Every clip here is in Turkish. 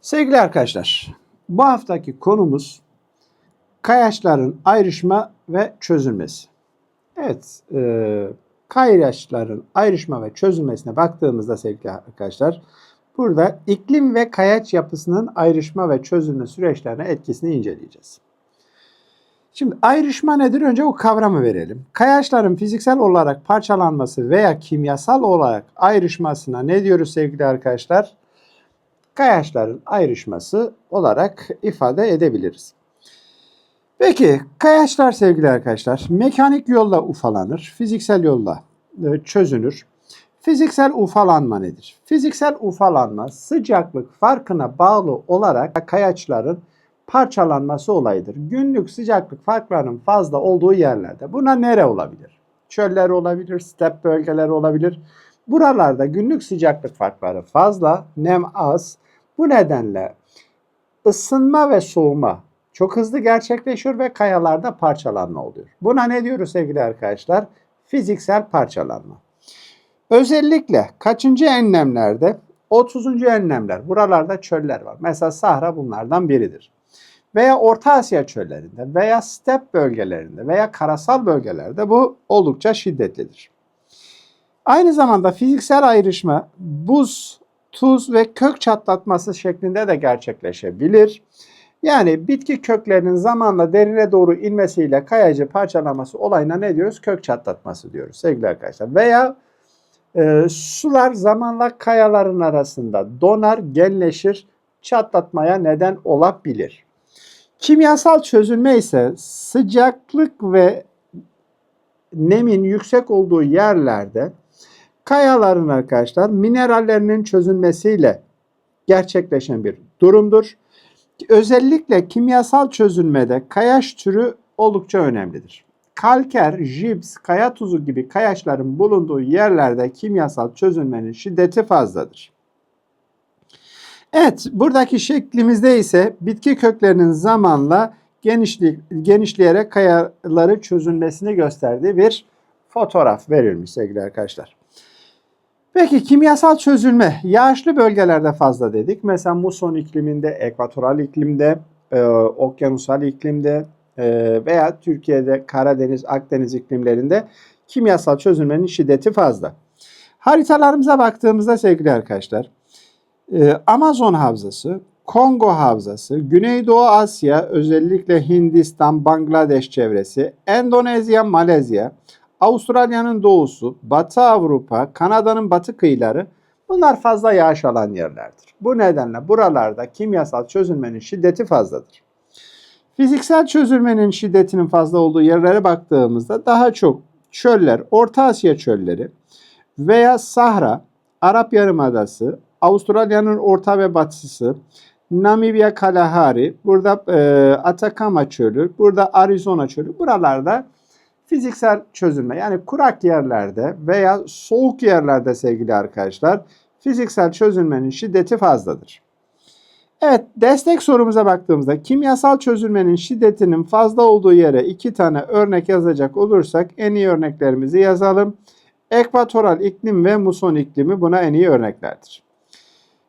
Sevgili arkadaşlar, bu haftaki konumuz kayaçların ayrışma ve çözülmesi. Evet, e, kayaçların ayrışma ve çözülmesine baktığımızda sevgili arkadaşlar, burada iklim ve kayaç yapısının ayrışma ve çözülme süreçlerine etkisini inceleyeceğiz. Şimdi ayrışma nedir? Önce o kavramı verelim. Kayaçların fiziksel olarak parçalanması veya kimyasal olarak ayrışmasına ne diyoruz sevgili arkadaşlar? Kayaçların ayrışması olarak ifade edebiliriz. Peki kayaçlar sevgili arkadaşlar mekanik yolla ufalanır, fiziksel yolla e, çözünür. Fiziksel ufalanma nedir? Fiziksel ufalanma sıcaklık farkına bağlı olarak kayaçların parçalanması olayıdır. Günlük sıcaklık farklarının fazla olduğu yerlerde. Buna nere olabilir? Çöller olabilir, step bölgeler olabilir. Buralarda günlük sıcaklık farkları fazla, nem az. Bu nedenle ısınma ve soğuma çok hızlı gerçekleşiyor ve kayalarda parçalanma oluyor. Buna ne diyoruz sevgili arkadaşlar? Fiziksel parçalanma. Özellikle kaçıncı enlemlerde? 30. enlemler. Buralarda çöller var. Mesela Sahra bunlardan biridir. Veya Orta Asya çöllerinde veya step bölgelerinde veya karasal bölgelerde bu oldukça şiddetlidir. Aynı zamanda fiziksel ayrışma buz, tuz ve kök çatlatması şeklinde de gerçekleşebilir. Yani bitki köklerinin zamanla derine doğru inmesiyle kayacı parçalaması olayına ne diyoruz? Kök çatlatması diyoruz sevgili arkadaşlar. Veya e, sular zamanla kayaların arasında donar, genleşir, çatlatmaya neden olabilir. Kimyasal çözülme ise sıcaklık ve nemin yüksek olduğu yerlerde kayaların arkadaşlar minerallerinin çözülmesiyle gerçekleşen bir durumdur. Özellikle kimyasal çözülmede kayaç türü oldukça önemlidir. Kalker, jips, kaya tuzu gibi kayaçların bulunduğu yerlerde kimyasal çözülmenin şiddeti fazladır. Evet, buradaki şeklimizde ise bitki köklerinin zamanla genişli, genişleyerek kayaları çözülmesini gösterdiği bir fotoğraf verilmiş sevgili arkadaşlar. Peki kimyasal çözülme yağışlı bölgelerde fazla dedik. Mesela muson ikliminde, ekvatoral iklimde, e, okyanusal iklimde e, veya Türkiye'de Karadeniz, Akdeniz iklimlerinde kimyasal çözülmenin şiddeti fazla. Haritalarımıza baktığımızda sevgili arkadaşlar, e, Amazon havzası, Kongo havzası, Güneydoğu Asya, özellikle Hindistan, Bangladeş çevresi, Endonezya, Malezya, Avustralya'nın doğusu, Batı Avrupa, Kanada'nın batı kıyıları bunlar fazla yağış alan yerlerdir. Bu nedenle buralarda kimyasal çözülmenin şiddeti fazladır. Fiziksel çözülmenin şiddetinin fazla olduğu yerlere baktığımızda daha çok çöller, Orta Asya çölleri veya Sahra, Arap Yarımadası, Avustralya'nın orta ve batısı, Namibya Kalahari, burada e, Atakama çölü, burada Arizona çölü. Buralarda fiziksel çözülme yani kurak yerlerde veya soğuk yerlerde sevgili arkadaşlar fiziksel çözülmenin şiddeti fazladır. Evet destek sorumuza baktığımızda kimyasal çözülmenin şiddetinin fazla olduğu yere iki tane örnek yazacak olursak en iyi örneklerimizi yazalım. Ekvatoral iklim ve muson iklimi buna en iyi örneklerdir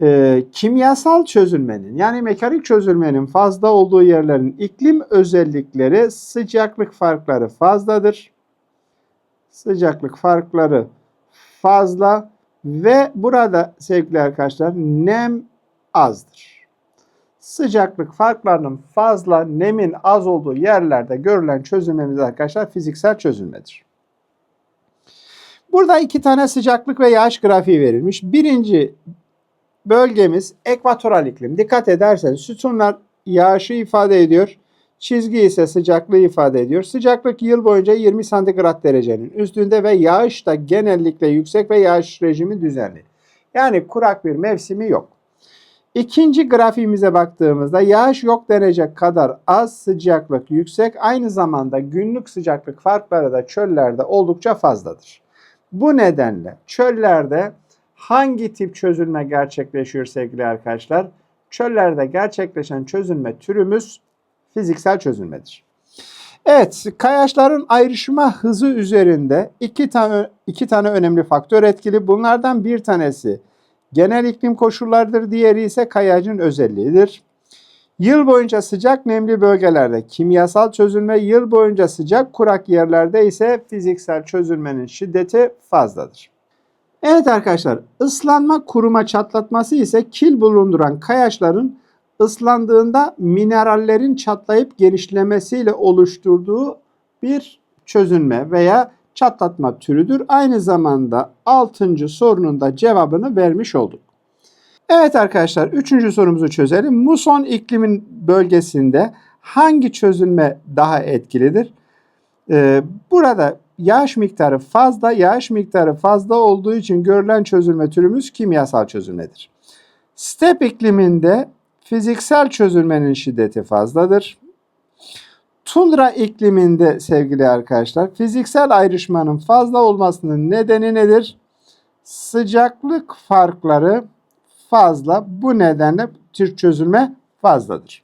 e, kimyasal çözülmenin yani mekanik çözülmenin fazla olduğu yerlerin iklim özellikleri sıcaklık farkları fazladır. Sıcaklık farkları fazla ve burada sevgili arkadaşlar nem azdır. Sıcaklık farklarının fazla, nemin az olduğu yerlerde görülen çözülmemiz arkadaşlar fiziksel çözülmedir. Burada iki tane sıcaklık ve yağış grafiği verilmiş. Birinci bölgemiz ekvatoral iklim. Dikkat ederseniz sütunlar yağışı ifade ediyor. Çizgi ise sıcaklığı ifade ediyor. Sıcaklık yıl boyunca 20 santigrat derecenin üstünde ve yağış da genellikle yüksek ve yağış rejimi düzenli. Yani kurak bir mevsimi yok. İkinci grafiğimize baktığımızda yağış yok denecek kadar az, sıcaklık yüksek, aynı zamanda günlük sıcaklık farkları da çöllerde oldukça fazladır. Bu nedenle çöllerde hangi tip çözülme gerçekleşiyor sevgili arkadaşlar? Çöllerde gerçekleşen çözülme türümüz fiziksel çözülmedir. Evet, kayaçların ayrışma hızı üzerinde iki tane iki tane önemli faktör etkili. Bunlardan bir tanesi genel iklim koşullarıdır. Diğeri ise kayacın özelliğidir. Yıl boyunca sıcak nemli bölgelerde kimyasal çözülme, yıl boyunca sıcak kurak yerlerde ise fiziksel çözülmenin şiddeti fazladır. Evet arkadaşlar, ıslanma, kuruma, çatlatması ise kil bulunduran kayaçların ıslandığında minerallerin çatlayıp genişlemesiyle oluşturduğu bir çözünme veya çatlatma türüdür. Aynı zamanda 6. sorunun da cevabını vermiş olduk. Evet arkadaşlar 3. sorumuzu çözelim. Muson iklimin bölgesinde hangi çözülme daha etkilidir? Ee, burada yağış miktarı fazla, yağış miktarı fazla olduğu için görülen çözülme türümüz kimyasal çözülmedir. Step ikliminde fiziksel çözülmenin şiddeti fazladır. Tundra ikliminde sevgili arkadaşlar fiziksel ayrışmanın fazla olmasının nedeni nedir? Sıcaklık farkları fazla. Bu nedenle tür çözülme fazladır.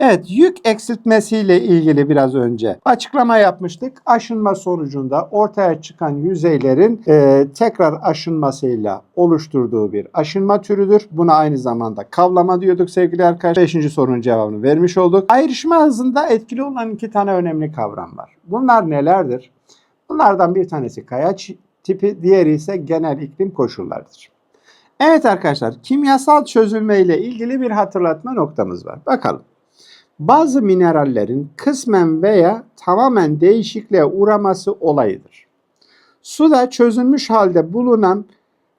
Evet, yük eksiltmesiyle ilgili biraz önce açıklama yapmıştık. Aşınma sonucunda ortaya çıkan yüzeylerin e, tekrar aşınmasıyla oluşturduğu bir aşınma türüdür. Buna aynı zamanda kavlama diyorduk sevgili arkadaşlar. Beşinci sorunun cevabını vermiş olduk. Ayrışma hızında etkili olan iki tane önemli kavram var. Bunlar nelerdir? Bunlardan bir tanesi kayaç tipi, diğeri ise genel iklim koşullarıdır. Evet arkadaşlar, kimyasal çözülme ile ilgili bir hatırlatma noktamız var. Bakalım. Bazı minerallerin kısmen veya tamamen değişikliğe uğraması olayıdır. Suda çözülmüş halde bulunan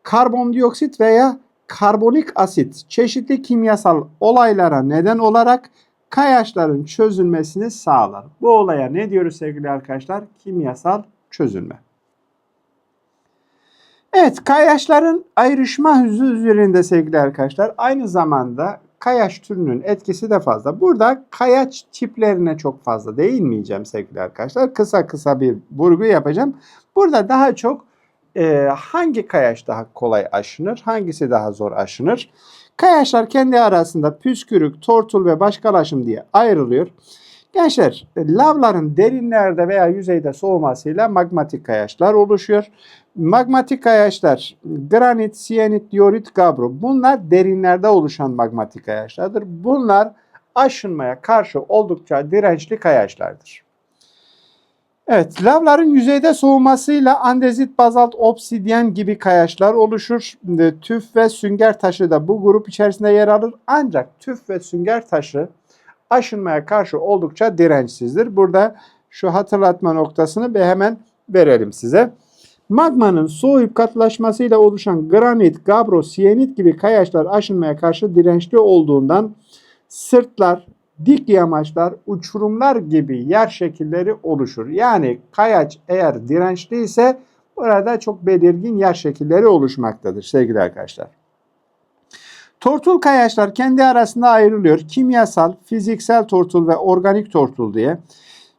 karbondioksit veya karbonik asit çeşitli kimyasal olaylara neden olarak kayaçların çözülmesini sağlar. Bu olaya ne diyoruz sevgili arkadaşlar? Kimyasal çözülme. Evet, kayaçların ayrışma hızı üzerinde sevgili arkadaşlar aynı zamanda kayaç türünün etkisi de fazla. Burada kayaç tiplerine çok fazla değinmeyeceğim sevgili arkadaşlar. Kısa kısa bir vurgu yapacağım. Burada daha çok e, hangi kayaç daha kolay aşınır, hangisi daha zor aşınır? Kayaçlar kendi arasında püskürük, tortul ve başkalaşım diye ayrılıyor. Gençler, lavların derinlerde veya yüzeyde soğumasıyla magmatik kayaçlar oluşuyor. Magmatik kayaçlar granit, siyenit, diorit, gabro bunlar derinlerde oluşan magmatik kayaçlardır. Bunlar aşınmaya karşı oldukça dirençli kayaçlardır. Evet, lavların yüzeyde soğumasıyla andezit, bazalt, obsidyen gibi kayaçlar oluşur. Tüf ve sünger taşı da bu grup içerisinde yer alır. Ancak tüf ve sünger taşı aşınmaya karşı oldukça dirençsizdir. Burada şu hatırlatma noktasını bir hemen verelim size. Magmanın soğuyup katılaşmasıyla oluşan granit, gabro, siyenit gibi kayaçlar aşınmaya karşı dirençli olduğundan sırtlar, dik yamaçlar, uçurumlar gibi yer şekilleri oluşur. Yani kayaç eğer dirençli ise burada çok belirgin yer şekilleri oluşmaktadır sevgili arkadaşlar. Tortul kayaçlar kendi arasında ayrılıyor. Kimyasal, fiziksel tortul ve organik tortul diye.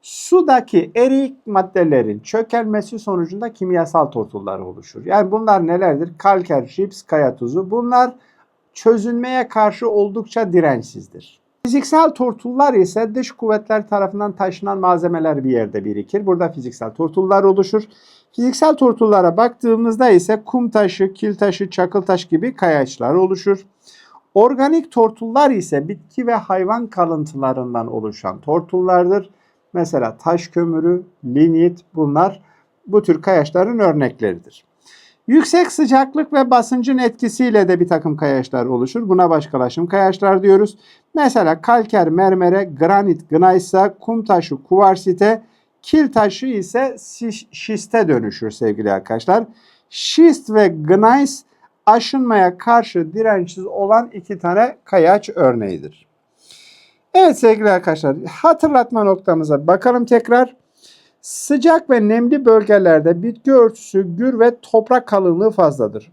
Sudaki erik maddelerin çökelmesi sonucunda kimyasal tortullar oluşur. Yani bunlar nelerdir? Kalker, jips, kaya tuzu. Bunlar çözünmeye karşı oldukça dirençsizdir. Fiziksel tortullar ise dış kuvvetler tarafından taşınan malzemeler bir yerde birikir. Burada fiziksel tortullar oluşur. Fiziksel tortullara baktığımızda ise kum taşı, kil taşı, çakıl taş gibi kayaçlar oluşur. Organik tortullar ise bitki ve hayvan kalıntılarından oluşan tortullardır. Mesela taş kömürü, lignit bunlar bu tür kayaçların örnekleridir. Yüksek sıcaklık ve basıncın etkisiyle de bir takım kayaçlar oluşur. Buna başkalaşım kayaçlar diyoruz. Mesela kalker, mermere, granit, gnaysa, kum taşı, kuvarsite, kil taşı ise şiste dönüşür sevgili arkadaşlar. Şist ve gneis aşınmaya karşı dirençsiz olan iki tane kayaç örneğidir. Evet sevgili arkadaşlar hatırlatma noktamıza bakalım tekrar. Sıcak ve nemli bölgelerde bitki örtüsü gür ve toprak kalınlığı fazladır.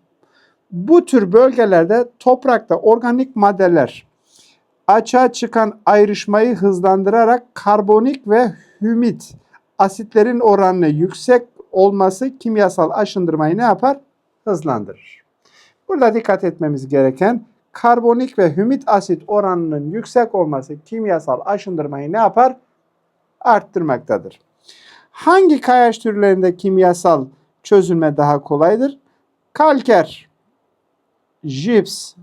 Bu tür bölgelerde toprakta organik maddeler açığa çıkan ayrışmayı hızlandırarak karbonik ve hümit asitlerin oranını yüksek olması kimyasal aşındırmayı ne yapar? Hızlandırır. Burada dikkat etmemiz gereken karbonik ve hümit asit oranının yüksek olması kimyasal aşındırmayı ne yapar? Arttırmaktadır. Hangi kayaç türlerinde kimyasal çözülme daha kolaydır? Kalker jips,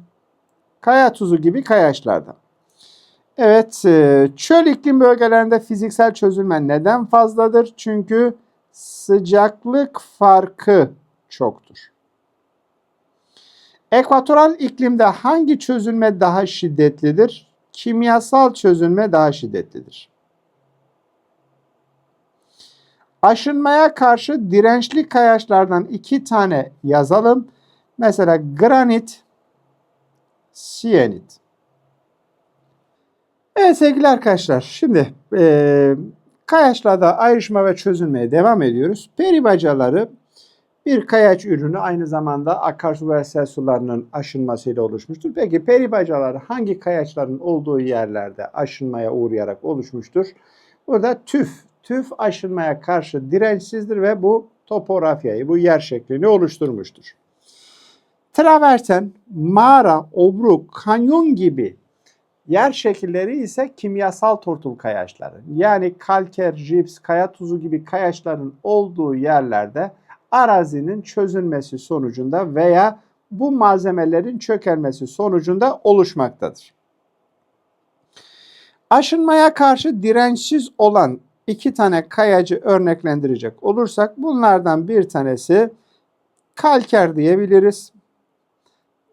kaya tuzu gibi kayaçlardan. Evet, e, çöl iklim bölgelerinde fiziksel çözülme neden fazladır? Çünkü sıcaklık farkı çoktur. Ekvatoral iklimde hangi çözülme daha şiddetlidir? Kimyasal çözülme daha şiddetlidir. Aşınmaya karşı dirençli kayaçlardan iki tane yazalım. Mesela granit, siyenit. Evet sevgili arkadaşlar şimdi e, kayaçlarda ayrışma ve çözülmeye devam ediyoruz. Peri bacaları bir kayaç ürünü aynı zamanda akarsu ve sel sularının aşınmasıyla oluşmuştur. Peki peri bacaları hangi kayaçların olduğu yerlerde aşınmaya uğrayarak oluşmuştur? Burada tüf, tüf aşınmaya karşı dirençsizdir ve bu topografyayı, bu yer şeklini oluşturmuştur. Traverten, mağara, obruk, kanyon gibi yer şekilleri ise kimyasal tortul kayaçları. Yani kalker, jips, kaya tuzu gibi kayaçların olduğu yerlerde arazinin çözülmesi sonucunda veya bu malzemelerin çökelmesi sonucunda oluşmaktadır. Aşınmaya karşı dirençsiz olan iki tane kayacı örneklendirecek olursak bunlardan bir tanesi kalker diyebiliriz.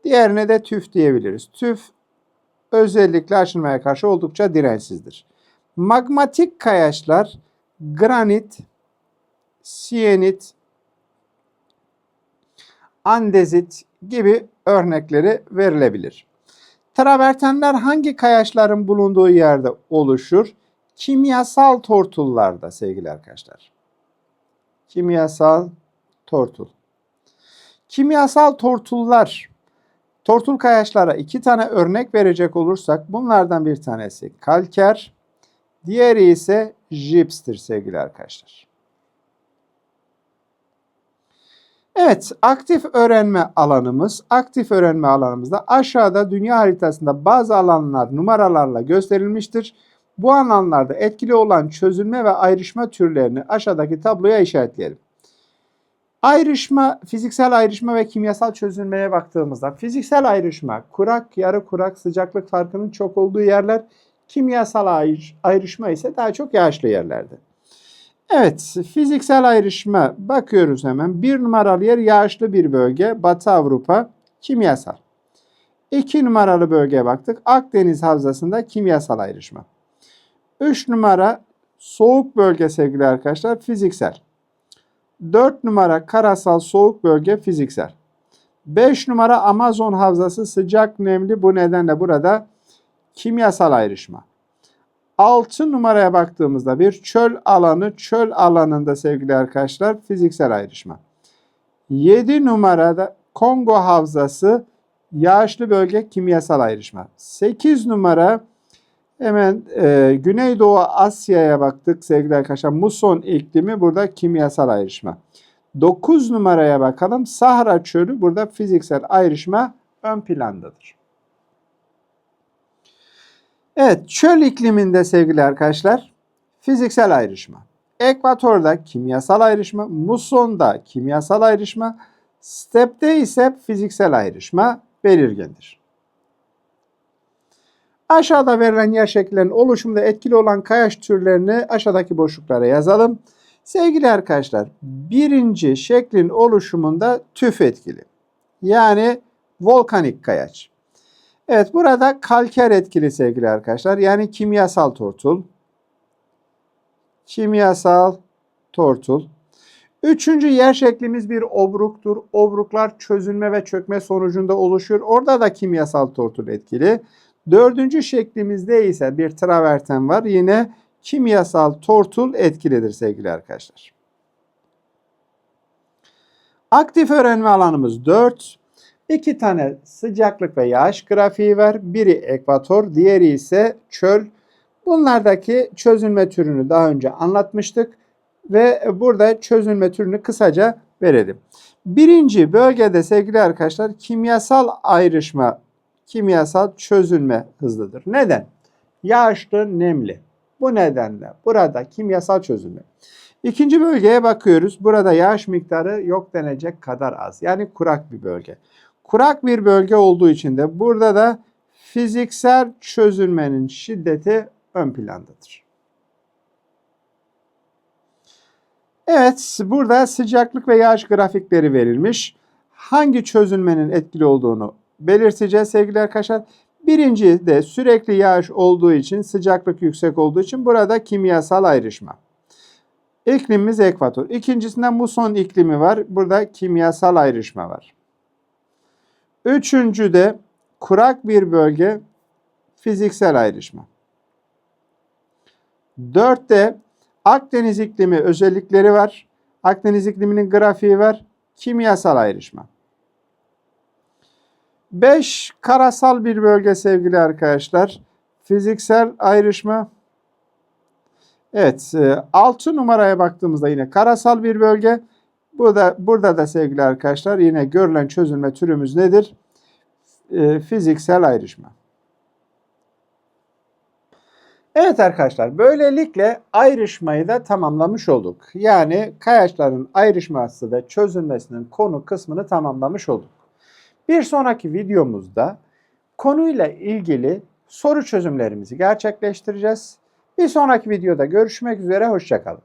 Diğerine de tüf diyebiliriz. Tüf özellikle aşınmaya karşı oldukça dirençsizdir. Magmatik kayaçlar granit, siyenit, andezit gibi örnekleri verilebilir. Travertenler hangi kayaçların bulunduğu yerde oluşur? Kimyasal tortullarda sevgili arkadaşlar. Kimyasal tortul. Kimyasal tortullar Tortul kayaçlara iki tane örnek verecek olursak bunlardan bir tanesi kalker, diğeri ise jipstir sevgili arkadaşlar. Evet, aktif öğrenme alanımız. Aktif öğrenme alanımızda aşağıda dünya haritasında bazı alanlar numaralarla gösterilmiştir. Bu alanlarda etkili olan çözülme ve ayrışma türlerini aşağıdaki tabloya işaretleyelim. Ayrışma, fiziksel ayrışma ve kimyasal çözülmeye baktığımızda fiziksel ayrışma, kurak, yarı kurak, sıcaklık farkının çok olduğu yerler, kimyasal ayrışma ise daha çok yağışlı yerlerde. Evet, fiziksel ayrışma bakıyoruz hemen. Bir numaralı yer yağışlı bir bölge, Batı Avrupa, kimyasal. İki numaralı bölgeye baktık. Akdeniz Havzası'nda kimyasal ayrışma. Üç numara soğuk bölge sevgili arkadaşlar, fiziksel. 4 numara karasal soğuk bölge fiziksel. 5 numara Amazon havzası sıcak nemli bu nedenle burada kimyasal ayrışma. 6 numaraya baktığımızda bir çöl alanı çöl alanında sevgili arkadaşlar fiziksel ayrışma. 7 numarada Kongo havzası yağışlı bölge kimyasal ayrışma. 8 numara Hemen e, Güneydoğu Asya'ya baktık sevgili arkadaşlar. Muson iklimi burada kimyasal ayrışma. 9 numaraya bakalım. Sahra çölü burada fiziksel ayrışma ön plandadır. Evet çöl ikliminde sevgili arkadaşlar fiziksel ayrışma. Ekvatorda kimyasal ayrışma, musonda kimyasal ayrışma, stepte ise fiziksel ayrışma belirgindir. Aşağıda verilen yer şekillerinin oluşumunda etkili olan kayaç türlerini aşağıdaki boşluklara yazalım. Sevgili arkadaşlar, birinci şeklin oluşumunda tüf etkili. Yani volkanik kayaç. Evet burada kalker etkili sevgili arkadaşlar. Yani kimyasal tortul. Kimyasal tortul. Üçüncü yer şeklimiz bir obruktur. Obruklar çözülme ve çökme sonucunda oluşur. Orada da kimyasal tortul etkili. Dördüncü şeklimizde ise bir traverten var. Yine kimyasal tortul etkilidir sevgili arkadaşlar. Aktif öğrenme alanımız 4. İki tane sıcaklık ve yağış grafiği var. Biri ekvator, diğeri ise çöl. Bunlardaki çözülme türünü daha önce anlatmıştık ve burada çözülme türünü kısaca verelim. Birinci bölgede sevgili arkadaşlar kimyasal ayrışma kimyasal çözülme hızlıdır. Neden? Yağışlı, nemli. Bu nedenle burada kimyasal çözülme. İkinci bölgeye bakıyoruz. Burada yağış miktarı yok denecek kadar az. Yani kurak bir bölge. Kurak bir bölge olduğu için de burada da fiziksel çözülmenin şiddeti ön plandadır. Evet, burada sıcaklık ve yağış grafikleri verilmiş. Hangi çözülmenin etkili olduğunu belirteceğiz sevgili arkadaşlar. Birinci de sürekli yağış olduğu için, sıcaklık yüksek olduğu için burada kimyasal ayrışma. İklimimiz ekvator. İkincisinden muson iklimi var. Burada kimyasal ayrışma var. Üçüncü de kurak bir bölge fiziksel ayrışma. Dörtte Akdeniz iklimi özellikleri var. Akdeniz ikliminin grafiği var. Kimyasal ayrışma. 5 karasal bir bölge sevgili arkadaşlar. Fiziksel ayrışma. Evet, 6 numaraya baktığımızda yine karasal bir bölge. Burada burada da sevgili arkadaşlar yine görülen çözülme türümüz nedir? E, fiziksel ayrışma. Evet arkadaşlar böylelikle ayrışmayı da tamamlamış olduk. Yani kayaçların ayrışması ve çözülmesinin konu kısmını tamamlamış olduk. Bir sonraki videomuzda konuyla ilgili soru çözümlerimizi gerçekleştireceğiz. Bir sonraki videoda görüşmek üzere, hoşçakalın.